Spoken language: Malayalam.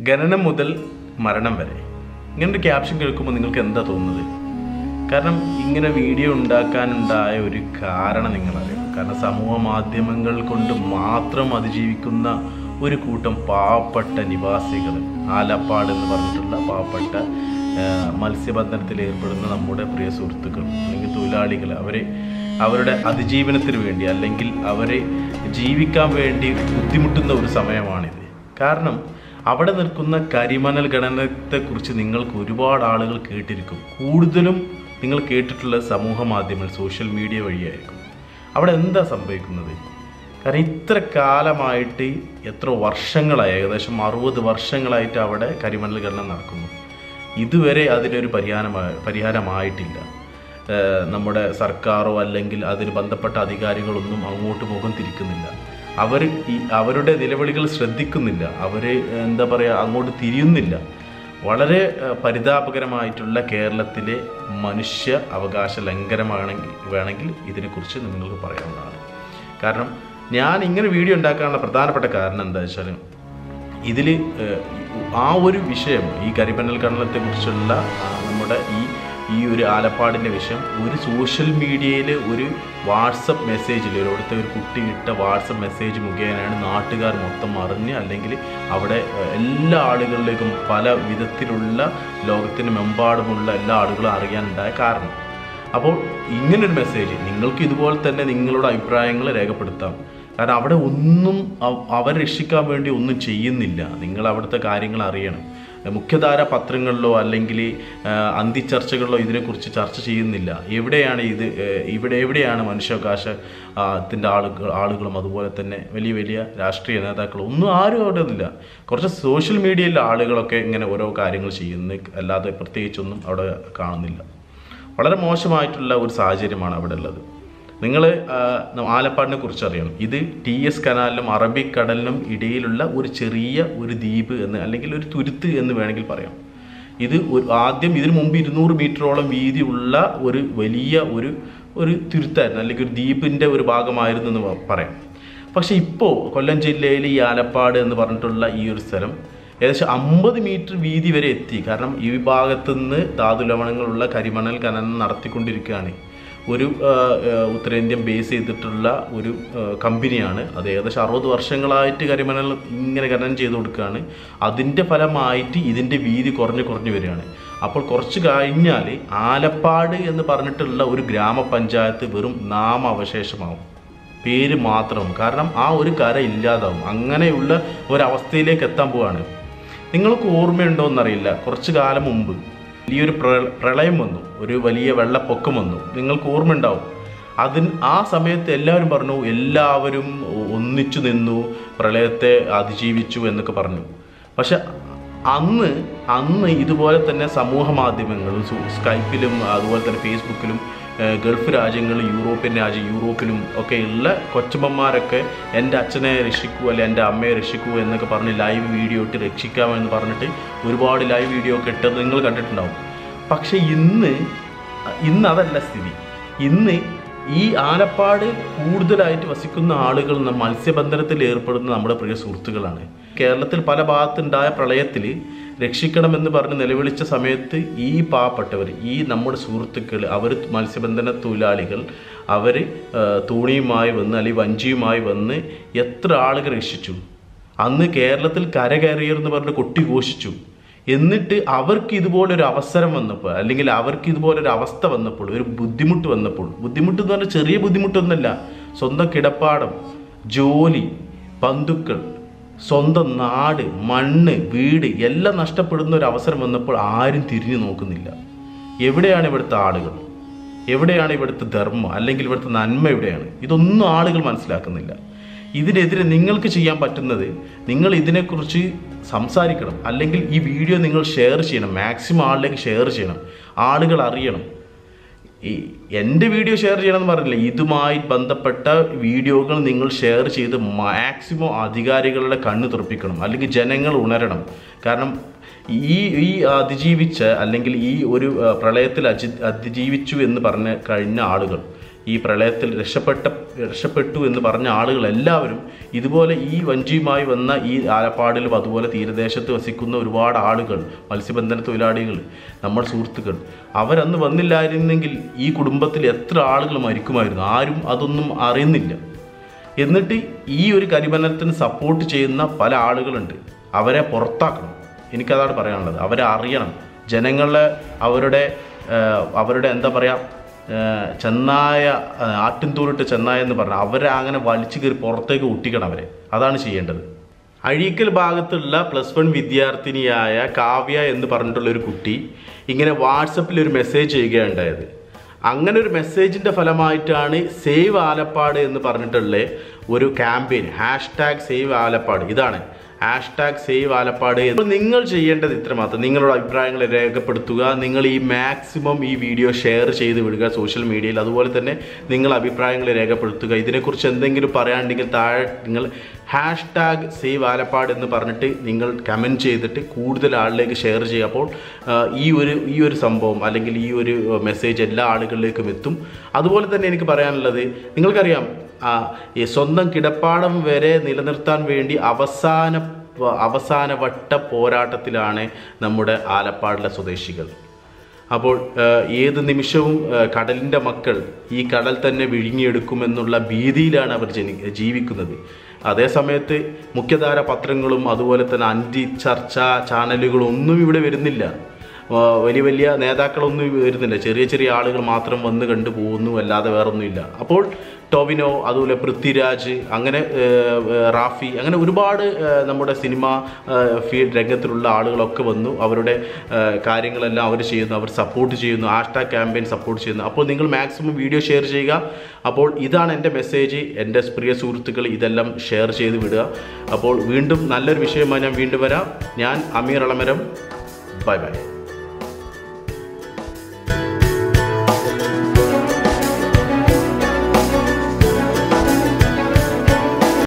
ഗണനം മുതൽ മരണം വരെ. ഇങ്ങനൊരു ക്യാപ്ഷൻ കേൾക്കുമ്പോൾ നിങ്ങൾക്ക് എന്താ തോന്നുന്നത്? കാരണം ഇങ്ങനെ വീഡിയോ ഉണ്ടാക്കാനുണ്ടായ ഒരു കാരണം നിങ്ങളറിയാം കാരണം സമൂഹ മാധ്യമങ്ങൾ കൊണ്ട് മാത്രം അതിജീവിക്കുന്ന ഒരു കൂട്ടം പാവപ്പെട്ട നിവാസികൾ ആലപ്പാട് എന്ന് പറഞ്ഞിട്ടുള്ള പാവപ്പെട്ട മത്സ്യബന്ധനത്തിൽ ഏർപ്പെടുന്ന നമ്മുടെ പ്രിയ സുഹൃത്തുക്കൾ അല്ലെങ്കിൽ തൊഴിലാളികൾ അവരെ അവരുടെ അതിജീവനത്തിന് വേണ്ടി അല്ലെങ്കിൽ അവരെ ജീവിക്കാൻ വേണ്ടി ബുദ്ധിമുട്ടുന്ന ഒരു സമയമാണിത്. കാരണം അവിടെ നിൽക്കുന്ന കരിമണൽ ഖനനത്തെക്കുറിച്ച് നിങ്ങൾക്ക് ഒരുപാട് ആളുകൾ കേട്ടിരിക്കും. കൂടുതലും നിങ്ങൾ കേട്ടിട്ടുള്ള സമൂഹ മാധ്യമങ്ങൾ സോഷ്യൽ മീഡിയ വഴിയായിരിക്കും. അവിടെ എന്താ സംഭവിക്കുന്നത്? കാരണം ഇത്ര കാലമായിട്ട് എത്ര വർഷങ്ങളായി ഏകദേശം അറുപത് വർഷങ്ങളായിട്ട് അവിടെ കരിമണൽ ഖനനം നടക്കുന്നു. ഇതുവരെ അതിനൊരു പരിഹാരമായി പരിഹാരമായിട്ടില്ല. നമ്മുടെ സർക്കാരോ അല്ലെങ്കിൽ അതിന് ബന്ധപ്പെട്ട അധികാരികളൊന്നും അങ്ങോട്ട് മുഖം തിരിക്കുന്നില്ല. അവർ ഈ അവരുടെ നിലവിളികൾ ശ്രദ്ധിക്കുന്നില്ല. അവർ എന്താ പറയുക അങ്ങോട്ട് തിരിയുന്നില്ല. വളരെ പരിതാപകരമായിട്ടുള്ള കേരളത്തിലെ മനുഷ്യ അവകാശ ലംഘനമാണെങ്കിൽ വേണമെങ്കിൽ ഇതിനെക്കുറിച്ച് നിങ്ങൾക്ക് പറയാവുന്നതാണ്. കാരണം ഞാൻ ഇങ്ങനെ വീഡിയോ ഉണ്ടാക്കാനുള്ള പ്രധാനപ്പെട്ട കാരണം എന്താ വെച്ചാൽ ഇതിൽ ആ ഒരു വിഷയം ഈ കരിപ്പന്നൽ കണ്ണത്തെക്കുറിച്ചുള്ള നമ്മുടെ ഈ ഈ ഒരു ആലപ്പാടിന്റെ വിഷയം ഒരു സോഷ്യൽ മീഡിയയിൽ ഒരു വാട്സപ്പ് മെസ്സേജിൽ അവിടുത്തെ ഒരു കുട്ടി ഇട്ട വാട്സപ്പ് മെസ്സേജ് മുഖേനയാണ് നാട്ടുകാർ മൊത്തം അറിഞ്ഞ് അല്ലെങ്കിൽ അവിടെ എല്ലാ ആളുകളിലേക്കും പല വിധത്തിലുള്ള ലോകത്തിന് മെമ്പാടുമുള്ള എല്ലാ ആളുകളും അറിയാനുണ്ടായ കാരണം. അപ്പോൾ ഇങ്ങനൊരു മെസ്സേജ് നിങ്ങൾക്ക് ഇതുപോലെ തന്നെ നിങ്ങളുടെ അഭിപ്രായങ്ങൾ രേഖപ്പെടുത്താം. കാരണം അവിടെ ഒന്നും അവ- അവരെ രക്ഷിക്കാൻ വേണ്ടി ഒന്നും ചെയ്യുന്നില്ല. നിങ്ങൾ അവിടുത്തെ കാര്യങ്ങൾ അറിയണം. മുഖ്യധാര പത്രങ്ങളിലോ അല്ലെങ്കിൽ അന്തിച്ചർച്ചകളിലോ ഇതിനെക്കുറിച്ച് ചർച്ച ചെയ്യുന്നില്ല. എവിടെയാണ് ഇത് ഇവിടെ എവിടെയാണ് മനുഷ്യാവകാശ ത്തിന്റെ ആളുകൾ ആളുകളും അതുപോലെ തന്നെ വലിയ വലിയ രാഷ്ട്രീയ നേതാക്കളും ഒന്നും ആരും അവിടെ ഇല്ല കുറച്ച് സോഷ്യൽ മീഡിയയിലെ ആളുകളൊക്കെ ഇങ്ങനെ ഓരോ കാര്യങ്ങൾ ചെയ്യുന്നു അല്ലാതെ പ്രത്യേകിച്ചൊന്നും അവിടെ കാണുന്നില്ല. വളരെ മോശമായിട്ടുള്ള ഒരു സാഹചര്യമാണ് അവിടെ ഉള്ളത്. നിങ്ങൾ ആലപ്പാടിനെ കുറിച്ച് അറിയണം. ഇത് ടി എസ് കനാലിനും അറബിക്കടലിനും ഇടയിലുള്ള ഒരു ചെറിയ ഒരു ദ്വീപ് എന്ന് അല്ലെങ്കിൽ ഒരു തുരുത്ത് എന്ന് വേണമെങ്കിൽ പറയാം. ഇത് ഒരു ആദ്യം ഇതിനു മുമ്പ് ഇരുന്നൂറ് മീറ്ററോളം വീതിയുള്ള ഒരു വലിയ ഒരു ഒരു തുരുത്തായിരുന്നു അല്ലെങ്കിൽ ഒരു ദ്വീപിന്റെ ഒരു ഭാഗമായിരുന്നു എന്ന് പറയാം. പക്ഷേ ഇപ്പോൾ കൊല്ലം ജില്ലയിൽ ഈ ആലപ്പാട് എന്ന് പറഞ്ഞിട്ടുള്ള ഈ ഒരു സ്ഥലം ഏകദേശം അമ്പത് മീറ്റർ വീതി വരെ എത്തി. കാരണം ഈ ഭാഗത്തുനിന്ന് ധാതു ലവണങ്ങളുള്ള കരിമണൽ ഖനനം നടത്തിക്കൊണ്ടിരിക്കുകയാണ്. ഒരു ഉത്തരേന്ത്യൻ ബേസ് ചെയ്തിട്ടുള്ള ഒരു കമ്പനിയാണ് അത് ഏകദേശം അറുപത് വർഷങ്ങളായിട്ട് കരിമണൽ ഇങ്ങനെ ഖനനം ചെയ്ത് കൊടുക്കുകയാണ്. അതിന്റെ ഫലമായിട്ട് ഇതിന്റെ വീതി കുറഞ്ഞ് കുറഞ്ഞ് വരികയാണ്. അപ്പോൾ കുറച്ച് കഴിഞ്ഞാൽ ആലപ്പാട് എന്ന് പറഞ്ഞിട്ടുള്ള ഒരു ഗ്രാമപഞ്ചായത്ത് വെറും നാമാവശേഷമാവും. പേര് മാത്രം. കാരണം ആ ഒരു കര ഇല്ലാതാവും. അങ്ങനെയുള്ള ഒരവസ്ഥയിലേക്ക് എത്താൻ പോവാണ്. നിങ്ങൾക്ക് ഓർമ്മയുണ്ടോ എന്നറിയില്ല. കുറച്ച് കാലം മുമ്പ് വലിയൊരു പ്ര- പ്രളയം വന്നു. ഒരു വലിയ വെള്ളപ്പൊക്കം വന്നു. നിങ്ങൾക്ക് ഓർമ്മയുണ്ടാവും. അതിന് ആ സമയത്ത് എല്ലാവരും പറഞ്ഞു എല്ലാവരും ഒന്നിച്ചു നിന്നു പ്രളയത്തെ അതിജീവിച്ചു എന്നൊക്കെ പറഞ്ഞു. പക്ഷെ അന്ന് അന്ന് ഇതുപോലെ തന്നെ സമൂഹ മാധ്യമങ്ങളും സ്കൈപ്പിലും അതുപോലെ തന്നെ ഫേസ്ബുക്കിലും ഗൾഫ് രാജ്യങ്ങൾ യൂറോപ്യൻ രാജ്യം യൂറോപ്പിലും ഒക്കെ ഉള്ള കൊച്ചമ്മമാരൊക്കെ എന്റെ അച്ഛനെ രക്ഷിക്കൂ അല്ലെ എന്റെ അമ്മയെ രക്ഷിക്കൂ എന്നൊക്കെ പറഞ്ഞ് ലൈവ് വീഡിയോ ഇട്ട് രക്ഷിക്കാമെന്ന് പറഞ്ഞിട്ട് ഒരുപാട് ലൈവ് വീഡിയോ ഒക്കെ ഇട്ടത് നിങ്ങൾ കണ്ടിട്ടുണ്ടാവും. പക്ഷേ ഇന്ന് ഇന്ന് അതല്ല സ്ഥിതി. ഇന്ന് ഈ ആലപ്പാട് കൂടുതലായിട്ട് വസിക്കുന്ന ആളുകൾ മത്സ്യബന്ധനത്തിൽ ഏർപ്പെടുന്ന നമ്മുടെ പ്രിയ സുഹൃത്തുക്കളാണ്. കേരളത്തിൽ പല ഭാഗത്തുണ്ടായ പ്രളയത്തിൽ രക്ഷിക്കണമെന്ന് പറഞ്ഞ് നിലവിളിച്ച സമയത്ത് ഈ പാവപ്പെട്ടവർ ഈ നമ്മുടെ സുഹൃത്തുക്കൾ അവർ മത്സ്യബന്ധന തൊഴിലാളികൾ അവർ തോണിയുമായി വന്ന് അല്ലെങ്കിൽ വഞ്ചിയുമായി വന്ന് എത്ര ആളുകൾ രക്ഷിച്ചു? അന്ന് കേരളത്തിൽ കര കയറിയെന്ന് പറഞ്ഞ് കൊട്ടിഘോഷിച്ചു എന്നിട്ട് അവർക്ക് ഇതുപോലൊരു അവസരം വന്നപ്പോൾ അല്ലെങ്കിൽ അവർക്ക് ഇതുപോലൊരു അവസ്ഥ വന്നപ്പോൾ ഒരു ബുദ്ധിമുട്ട് വന്നപ്പോൾ ബുദ്ധിമുട്ട് എന്ന് പറഞ്ഞാൽ ചെറിയ ബുദ്ധിമുട്ടൊന്നുമല്ല. സ്വന്തം കിടപ്പാടം ജോലി ബന്ധുക്കൾ സ്വന്തം നാട് മണ്ണ് വീട് എല്ലാം നഷ്ടപ്പെടുന്ന ഒരു അവസരം വന്നപ്പോൾ ആരും തിരിഞ്ഞു നോക്കുന്നില്ല. എവിടെയാണ് ഇവിടുത്തെ ആളുകൾ? എവിടെയാണ് ഇവിടുത്തെ ധർമ്മം? അല്ലെങ്കിൽ ഇവിടുത്തെ നന്മ എവിടെയാണ്? ഇതൊന്നും ആളുകൾ മനസ്സിലാക്കുന്നില്ല. ഇതിനെതിരെ നിങ്ങൾക്ക് ചെയ്യാൻ പറ്റുന്നത് നിങ്ങൾ ഇതിനെക്കുറിച്ച് സംസാരിക്കണം. അല്ലെങ്കിൽ ഈ വീഡിയോ നിങ്ങൾ ഷെയർ ചെയ്യണം. മാക്സിമം ആളിലേക്ക് ഷെയർ ചെയ്യണം. ആളുകൾ അറിയണം. ഈ എന്റെ വീഡിയോ ഷെയർ ചെയ്യണമെന്ന് പറഞ്ഞില്ല? ഇതുമായി ബന്ധപ്പെട്ട വീഡിയോകൾ നിങ്ങൾ ഷെയർ ചെയ്ത് മാക്സിമം അധികാരികളുടെ കണ്ണ് തുറപ്പിക്കണം. അല്ലെങ്കിൽ ജനങ്ങൾ ഉണരണം. കാരണം ഈ ഈ അതിജീവിച്ച അല്ലെങ്കിൽ ഈ ഒരു പ്രളയത്തിൽ അജി അതിജീവിച്ചു എന്ന് പറഞ്ഞ കഴിഞ്ഞ ആളുകൾ ഈ പ്രളയത്തിൽ രക്ഷപ്പെട്ട രക്ഷപ്പെട്ടു എന്ന് പറഞ്ഞ ആളുകൾ എല്ലാവരും ഇതുപോലെ ഈ വഞ്ചിയുമായി വന്ന ഈ ആലപ്പാടിലും അതുപോലെ തീരദേശത്ത് വസിക്കുന്ന ഒരുപാട് ആളുകൾ മത്സ്യബന്ധന തൊഴിലാളികൾ നമ്മുടെ സുഹൃത്തുക്കൾ അവരന്ന് വന്നില്ലായിരുന്നെങ്കിൽ ഈ കുടുംബത്തിൽ എത്ര ആളുകൾ മരിക്കുമായിരുന്നു? ആരും അതൊന്നും അറിയുന്നില്ല. എന്നിട്ട് ഈ ഒരു കരിമനത്തിന് സപ്പോർട്ട് ചെയ്യുന്ന പല ആളുകളുണ്ട്. അവരെ പുറത്താക്കണം. എനിക്കതാണ് പറയാനുള്ളത്. അവരെ അറിയണം. ജനങ്ങളെ അവരുടെ അവരുടെ എന്താ പറയുക ചെന്നായ ആ, ആട്ടിൻതൂറിട്ട് ചെന്നായ എന്ന് പറഞ്ഞാൽ അവരെ അങ്ങനെ വലിച്ചു കയറി പുറത്തേക്ക് ഒട്ടിക്കണം അവരെ. അതാണ് ചെയ്യേണ്ടത്. അഴീക്കൽ ഭാഗത്തുള്ള പ്ലസ് വൺ വിദ്യാർത്ഥിനിയായ കാവ്യ എന്ന് പറഞ്ഞിട്ടുള്ള ഒരു കുട്ടി ഇങ്ങനെ വാട്സപ്പിൽ ഒരു മെസ്സേജ് ചെയ്യുകയുണ്ടായത്. അങ്ങനെ ഒരു മെസ്സേജിന്റെ ഫലമായിട്ടാണ് സേവ് ആലപ്പാട് എന്ന് പറഞ്ഞിട്ടുള്ള ഒരു ക്യാമ്പയിൻ. Hashtag save Alappad. ഇതാണ്. ഹാഷ് ടാഗ് സേവ് ആലപ്പാട് നിങ്ങൾ ചെയ്യേണ്ടത് ഇത്രമാത്രം. നിങ്ങളുടെ അഭിപ്രായങ്ങൾ രേഖപ്പെടുത്തുക. നിങ്ങൾ ഈ മാക്സിമം ഈ വീഡിയോ ഷെയർ ചെയ്ത് വിടുക സോഷ്യൽ മീഡിയയിൽ. അതുപോലെ തന്നെ നിങ്ങൾ അഭിപ്രായങ്ങൾ രേഖപ്പെടുത്തുക. ഇതിനെക്കുറിച്ച് എന്തെങ്കിലും പറയാണ്ടെങ്കിൽ താഴെ നിങ്ങൾ ഹാഷ് ടാഗ് സേവ് ആലപ്പാട് എന്ന് പറഞ്ഞിട്ട് നിങ്ങൾ കമന്റ് ചെയ്തിട്ട് കൂടുതൽ ആളിലേക്ക് ഷെയർ ചെയ്യുക. അപ്പോൾ ഈ ഒരു ഈ ഒരു സംഭവം അല്ലെങ്കിൽ ഈ ഒരു മെസ്സേജ് എല്ലാ ആളുകളിലേക്കും എത്തും. അതുപോലെ തന്നെ എനിക്ക് പറയാനുള്ളത് നിങ്ങൾക്കറിയാം സ്വന്തം കിടപ്പാടം വരെ നിലനിർത്താൻ വേണ്ടി അവസാന അവസാന വട്ട പോരാട്ടത്തിലാണ് നമ്മുടെ ആലപ്പാടിലെ സ്വദേശികൾ. അപ്പോൾ ഏത് നിമിഷവും കടലിന്റെ മക്കൾ ഈ കടൽ തന്നെ വിഴുങ്ങിയെടുക്കുമെന്നുള്ള ഭീതിയിലാണ് അവർ ജനി ജീവിക്കുന്നത്. അതേസമയത്ത് മുഖ്യധാര പത്രങ്ങളും അതുപോലെ തന്നെ അന്റി ചർച്ച ചാനലുകളും ഒന്നും ഇവിടെ വരുന്നില്ല. വലിയ വലിയ നേതാക്കളൊന്നും വരുന്നില്ല. ചെറിയ ചെറിയ ആളുകൾ മാത്രം വന്ന് കണ്ടു പോകുന്നു അല്ലാതെ വേറൊന്നുമില്ല. അപ്പോൾ ടോവിനോ അതുപോലെ പൃഥ്വിരാജ് അങ്ങനെ റാഫി അങ്ങനെ ഒരുപാട് നമ്മുടെ സിനിമ ഫീൽഡ് രംഗത്തിലുള്ള ആളുകളൊക്കെ വന്നു. അവരുടെ കാര്യങ്ങളെല്ലാം അവർ ചെയ്യുന്നു അവർ സപ്പോർട്ട് ചെയ്യുന്നു ഹാഷ്ടാഗ് ക്യാമ്പയിൻ സപ്പോർട്ട് ചെയ്യുന്നു. അപ്പോൾ നിങ്ങൾ മാക്സിമം വീഡിയോ ഷെയർ ചെയ്യുക. അപ്പോൾ ഇതാണ് എന്റെ മെസ്സേജ് എന്റെ പ്രിയ സുഹൃത്തുക്കൾ ഇതെല്ലാം ഷെയർ ചെയ്ത് വിടുക. അപ്പോൾ വീണ്ടും നല്ലൊരു വിഷയമായി ഞാൻ വീണ്ടും വരാം. ഞാൻ അമീർ അളമരം. Bye bye